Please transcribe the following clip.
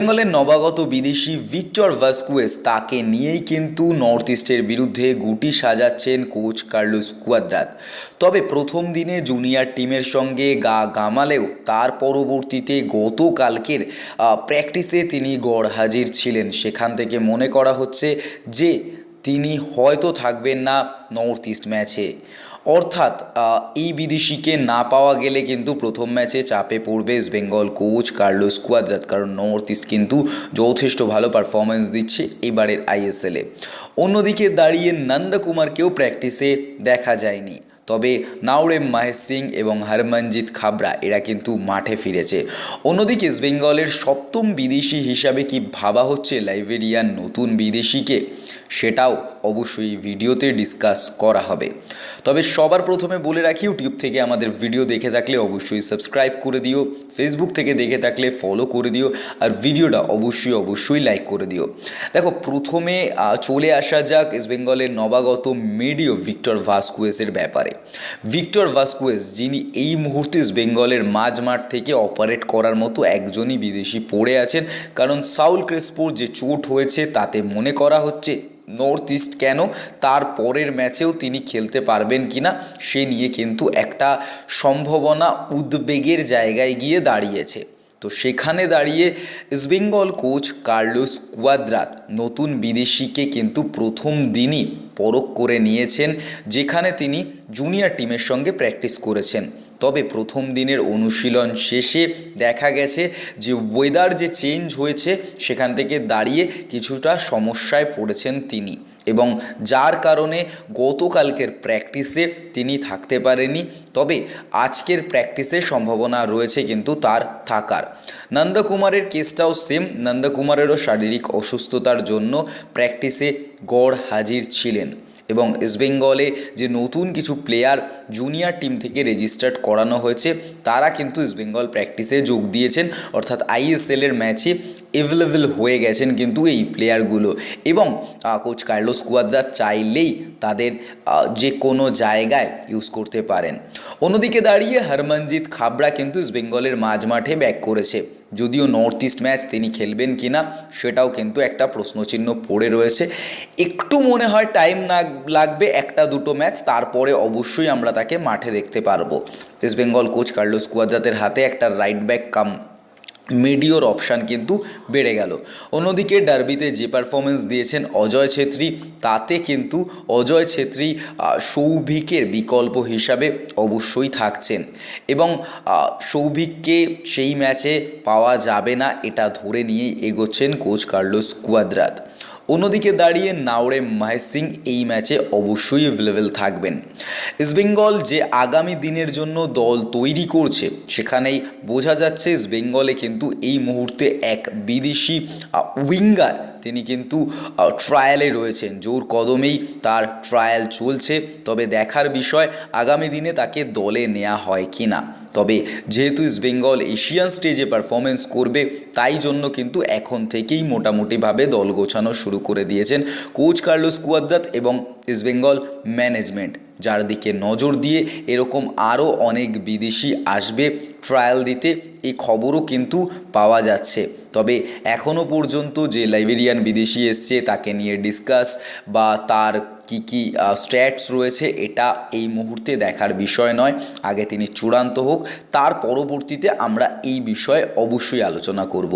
বেঙ্গলের নবাগত বিদেশি ভিক্টর ভাস্কুয়েস তাকে নিয়েই কিন্তু নর্থ ইস্টের বিরুদ্ধে গুটি সাজাচ্ছেন কোচ কার্লোস কুয়াদ্রাত। তবে প্রথম দিনে জুনিয়র টিমের সঙ্গে গা গামালেও তার পরবর্তীতে গতকালকের প্র্যাকটিসে তিনি গড় হাজির ছিলেন। সেখান থেকে মনে করা হচ্ছে যে তিনি হয়তো থাকবেন না নর্থ ইস্ট ম্যাচে। অর্থাৎ এই বিদেশিকে না পাওয়া গেলে কিন্তু প্রথম ম্যাচে চাপে পড়বে East Bengal coach Carlos Cuadrat. কারণ নর্থ ইস্ট কিন্তু যথেষ্ট ভালো পারফরমেন্স দিচ্ছে এবারের আইএসএলে অন্যদিকে দাঁড়িয়ে নন্দকুমারকেও প্র্যাকটিসে দেখা যায়নি। তবে নাওরেম মাহেশ সিং এবং হরমনজিৎ খাবরা এরা কিন্তু মাঠে ফিরেছে। অন্যদিকে ইস্ট বেঙ্গলের সপ্তম বিদেশি হিসাবে কি ভাবা হচ্ছে লাইবেরিয়ান নতুন বিদেশিকে? সেটাও অবশ্যই ভিডিওতে ডিসকাস করা হবে। তবে সবার প্রথমে বলে রাখি ইউটিউব থেকে আমাদের ভিডিও দেখে থাকলে অবশ্যই সাবস্ক্রাইব করে দিও ফেসবুক থেকে দেখে থাকলে ফলো করে দিও, আর ভিডিওটা অবশ্যই অবশ্যই লাইক করে দিও। দেখো, প্রথমে চলে আসা যাক ইস্ট বেঙ্গলের নবাগত মিডিও ভিক্টর ভাস্কুয়েসের ব্যাপারে। ভিক্টর ভাস্কুয়েস যিনি এই মুহূর্তে ইস্ট বেঙ্গলের মাঝমাঠ থেকে অপারেট করার মতো একজনই বিদেশি পড়ে আছেন, কারণ সাউল ক্রেসপোর যে চোট হয়েছে, তাতে মনে করা হচ্ছে নর্থ ইস্ট কেন? তার পরের ম্যাচেও তিনি খেলতে পারবেন কিনা সে নিয়ে কিন্তু একটা সম্ভাবনা উদ্বেগের জায়গায় গিয়ে দাঁড়িয়েছে। তো সেখানে দাঁড়িয়ে ইস্টবেঙ্গল কোচ কার্লোস কুয়াদ্রাত নতুন বিদেশিকে কিন্তু প্রথম দিনই পরখ করে নিয়েছেন, যেখানে তিনি জুনিয়র টিমের সঙ্গে প্র্যাকটিস করেছেন। তবে প্রথম দিনের অনুশীলন শেষে দেখা গেছে যে ওয়েদার যে চেঞ্জ হয়েছে, সেখান থেকে দাঁড়িয়ে কিছুটা সমস্যায় পড়েছেন তিনি এবং যার কারণে গতকালকের প্র্যাকটিসে তিনি থাকতে পারেনি তবে আজকের প্র্যাকটিসে সম্ভাবনা রয়েছে কিন্তু তার থাকার। নন্দকুমারের কেসটাও সেম নন্দকুমারেরও শারীরিক অসুস্থতার জন্য প্র্যাকটিসে গড় হাজির ছিলেন এবং ইস্টবেঙ্গলে যে নতুন কিছু প্লেয়ার জুনিয়র টিম থেকে রেজিস্টার্ড করানো হয়েছে। তারা কিন্তু ইস্টবেঙ্গল প্র্যাকটিসে যোগ দিয়েছেন। অর্থাৎ আইএসএলের ম্যাচে অ্যাভেলেবেল হয়ে গেছেন কিন্তু এই প্লেয়ারগুলো এবং কোচ কার্লোস কুয়াদ্রা চাইলেই তাদের যে কোনো জায়গায় ইউজ করতে পারেন। অন্যদিকে দাঁড়িয়ে হরমনজিৎ খাবড়া কিন্তু ইস্টবেঙ্গলের মাঝ মাঠে ব্যাক করেছে। যদিও নর্থ ইস্ট ম্যাচ তিনি খেলবেন কি না সেটাও কিন্তু একটা প্রশ্নচিহ্ন পড়ে রয়েছে। একটু মনে হয় টাইম না লাগবে একটা দুটো ম্যাচ তারপরে অবশ্যই আমরা তাকে মাঠে দেখতে পারব। ইস্ট বেঙ্গল কোচ কার্লোস কুয়াদ্রাতের হাতে একটা রাইট ব্যাক কাম মিডিওর অপশান কিন্তু বেড়ে গেল। অন্যদিকে ডার্বিতে যে পারফরমেন্স দিয়েছেন অজয় ছেত্রী, তাতে কিন্তু অজয় ছেত্রী সৌভিকের বিকল্প হিসাবে অবশ্যই থাকছেন। এবং সৌভিককে সেই ম্যাচে পাওয়া যাবে না, এটা ধরে নিয়েই এগোচ্ছেন কোচ কার্লোস কুয়াদ্রাত অন্যদিকে দাঁড়িয়ে নাওরে মাহেশ সিং এই ম্যাচে অবশ্যই অ্যাভেলেবেল থাকবেন। ইস্টবেঙ্গল যে আগামী দিনের জন্য দল তৈরি করছে, সেখানেই বোঝা যাচ্ছে ইস্টবেঙ্গলে কিন্তু এই মুহূর্তে এক বিদেশি উইঙ্গার তিনি কিন্তু ট্রায়ালে রয়েছেন। জোর কদমেই তার ট্রায়াল চলছে, তবে দেখার বিষয় আগামী দিনে তাকে দলে নেওয়া হয় কি না তবে যেহেতু ইস্ট বেঙ্গল এশিয়ান স্টেজে পারফরমেন্স করবে, তাই জন্য কিন্তু এখন থেকেই মোটামুটিভাবে দল গোছানো শুরু করে দিয়েছেন কোচ কার্লোস কুয়াদ্রাত এবং ইস্ট বেঙ্গল ম্যানেজমেন্ট, যার দিকে নজর দিয়ে এরকম আরও অনেক বিদেশি আসবে ট্রায়াল দিতে, এই খবরও কিন্তু পাওয়া যাচ্ছে। তবে এখনও পর্যন্ত যে লাইবেরিয়ান বিদেশি এসছে, তাকে নিয়ে ডিসকাস বা তার কি কি স্ট্যাটস রয়েছে এটা এই মুহূর্তে দেখার বিষয় নয়। আগে তিনি চূড়ান্ত হোক, তার পরবর্তীতে আমরা এই বিষয়ে অবশ্যই আলোচনা করব।